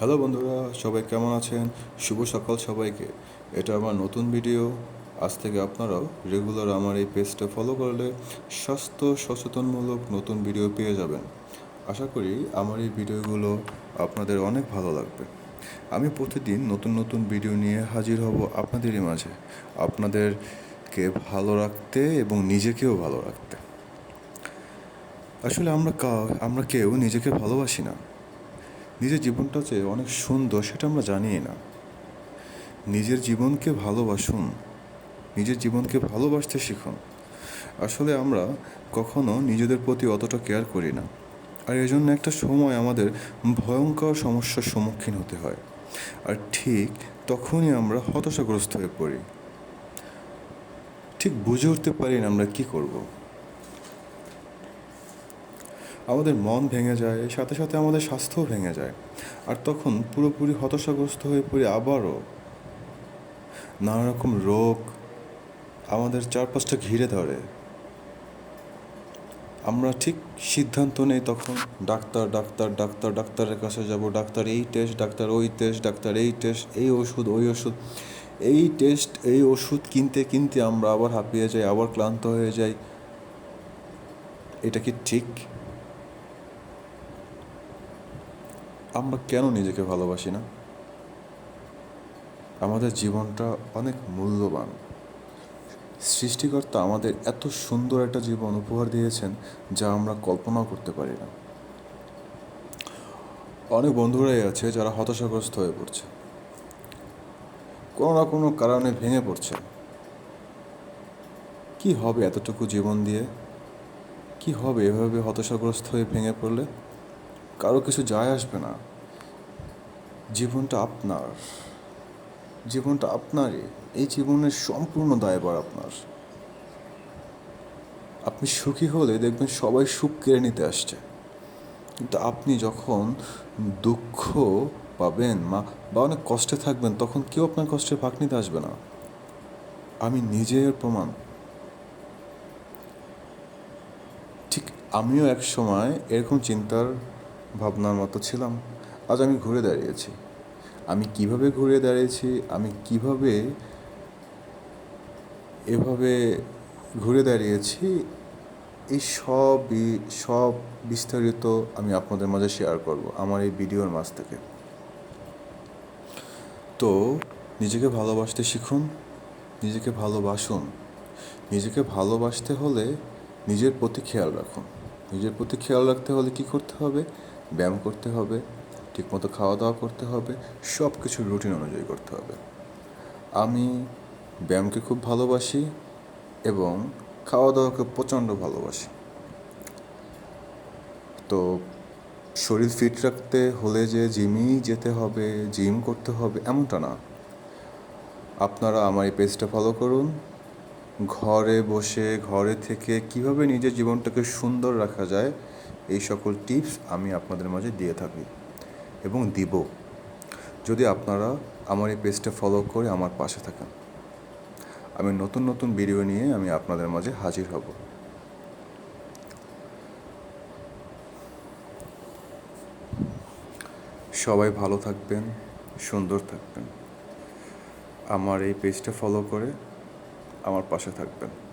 Hello বন্ধুরা, সবাই কেমন আছেন? শুভ সকাল সবাইকে। এটা আমার নতুন ভিডিও। আজ থেকে আপনারাও রেগুলার আমার এই পেজটা ফলো করলে স্বাস্থ্য সচেতনমূলক নতুন ভিডিও পেয়ে যাবেন। আশা করি আমার এই ভিডিওগুলো আপনাদের অনেক ভালো লাগবে। আমি প্রতিদিন নতুন নতুন ভিডিও নিয়ে হাজির হব আপনাদেরই মাঝে। আপনাদেরকে ভালো রাখতে এবং নিজেকেও ভালো রাখতে। আসলে আমরা কা আমরা কেউ নিজেকে ভালোবাসি না। নিজের জীবনটা যে অনেক সুন্দর, সেটা আমরা জানি না। নিজের জীবনকে ভালোবাসুন, নিজের জীবনকে ভালোবাসতে শিখুন। আসলে আমরা কখনো নিজেদের প্রতি অতটা কেয়ার করি না। আর এই জন্য একটা সময় আমাদের ভয়ঙ্কর সমস্যার সম্মুখীন হতে হয়। আর ঠিক তখনই আমরা হতাশাগ্রস্ত হয়ে পড়ি। ঠিক বুঝে উঠতে পারি না আমরা কী করব। আমাদের মন ভেঙে যায়, সাথে সাথে আমাদের স্বাস্থ্যও ভেঙে যায়। আর তখন পুরোপুরি হতাশাগ্রস্ত হয়ে পড়ি আবারও। নানা রকম রোগ আমাদের চারপাশটা ঘিরে ধরে। আমরা ঠিক সিদ্ধান্ত নেই তখন, ডাক্তার ডাক্তার ডাক্তার, ডাক্তারের কাছে যাব, ডাক্তার এই টেস্ট ডাক্তার ওই টেস্ট ডাক্তার এই টেস্ট এই ওষুধ, ওই ওষুধ। এই টেস্ট এই ওষুধ কিনতে কিনতে আমরা আবার হাঁপিয়ে যাই, আবার ক্লান্ত হয়ে যাই। এটা কি ঠিক? আমরা কেন নিজেকে ভালোবাসি না? আমাদের জীবনটা অনেক মূল্যবান। সৃষ্টিকর্তা আমাদের এত সুন্দর একটা জীবন উপহার দিয়েছেন যা আমরা কল্পনাও করতে পারি না। অনেক বন্ধুরাই আছে যারা হতাশাগ্রস্ত হয়ে পড়ছে। কোনো না কোনো কারণে ভেঙে পড়ছে। কি হবে এতটুকু জীবন দিয়ে? কি হবে এভাবে হতাশাগ্রস্ত হয়ে ভেঙে পড়লে? কারও কিছু যায় আসবে না। জীবনটা আপনার। জীবনটা আপনারই। এই জীবনের সম্পূর্ণ দায়বার আপনার। আপনি সুখী হলে দেখবেন সবাই সুখ কেড়ে নিতে আসছে। কিন্তু আপনি যখন দুঃখ পাবেন, মা, বা অনেক কষ্টে থাকবেন, তখন কেউ আপনার কষ্টের ভাগ নিতে আসবে না। আমি নিজের প্রমাণ। ঠিক আমিও এক সময় এরকম চিন্তার ভাবনার মতো ছিলাম। আজ আমি ঘুরে দাঁড়িয়েছি। আমি কীভাবে ঘুরে দাঁড়িয়েছি? আমি কীভাবে এভাবে ঘুরে দাঁড়িয়েছি? এই সব সব বিস্তারিত আমি আপনাদের মাঝে শেয়ার করব আমার এই ভিডিওর মাঝ থেকে। তো, নিজেকে ভালোবাসতে শিখুন, নিজেকে ভালোবাসুন। নিজেকে ভালোবাসতে হলে নিজের প্রতি খেয়াল রাখুন। নিজের প্রতি খেয়াল রাখতে হলে কি করতে হবে? ব্যায়াম করতে হবে, ঠিকমতো খাওয়া দাওয়া করতে হবে সব কিছু রুটিন অনুযায়ী করতে হবে। আমি ব্যায়ামকে খুব ভালোবাসি এবং খাওয়া দাওয়াকে প্রচণ্ড ভালোবাসি। তো শরীর ফিট রাখতে হলে যে জিমই যেতে হবে জিম করতে হবে, এমনটা না। আপনারা আমার এই পেজটা ফলো করুন। ঘরে বসে, ঘরে থেকে কীভাবে নিজের জীবনটাকে সুন্দর রাখা যায় এই সকল টিপস আমি আপনাদের মাঝে দিয়ে থাকি এবং দিব। যদি আপনারা আমার এই পেজটা ফলো করে আমার পাশে থাকেন। আমি নতুন নতুন ভিডিও নিয়ে আমি আপনাদের মাঝে হাজির হব। সবাই ভালো থাকবেন, সুন্দর থাকবেন। আমার এই পেজটা ফলো করে আমার পাশে থাকবেন।